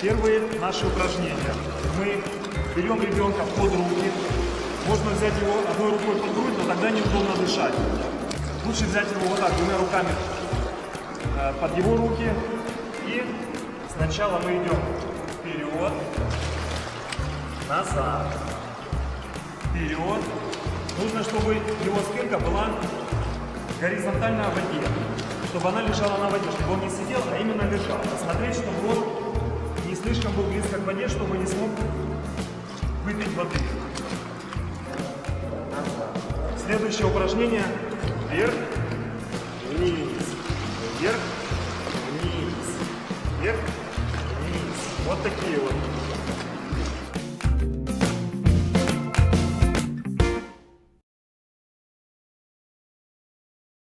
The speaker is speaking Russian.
Первые наши упражнения. Мы берем ребенка под руки. Можно взять его одной рукой под грудь, но тогда неудобно дышать. Лучше взять его вот так, двумя руками э, под его руки. И сначала мы идем вперед, назад, вперед. Нужно, чтобы его спинка была горизонтально в воде, чтобы она лежала на воде, чтобы он не сидел, а именно лежал. Посмотреть, чтобы он не слишком был близко к воде, чтобы не смог выпить воды. Следующее упражнение. Вверх, вниз, вверх, вниз, вверх, вниз. Вот такие вот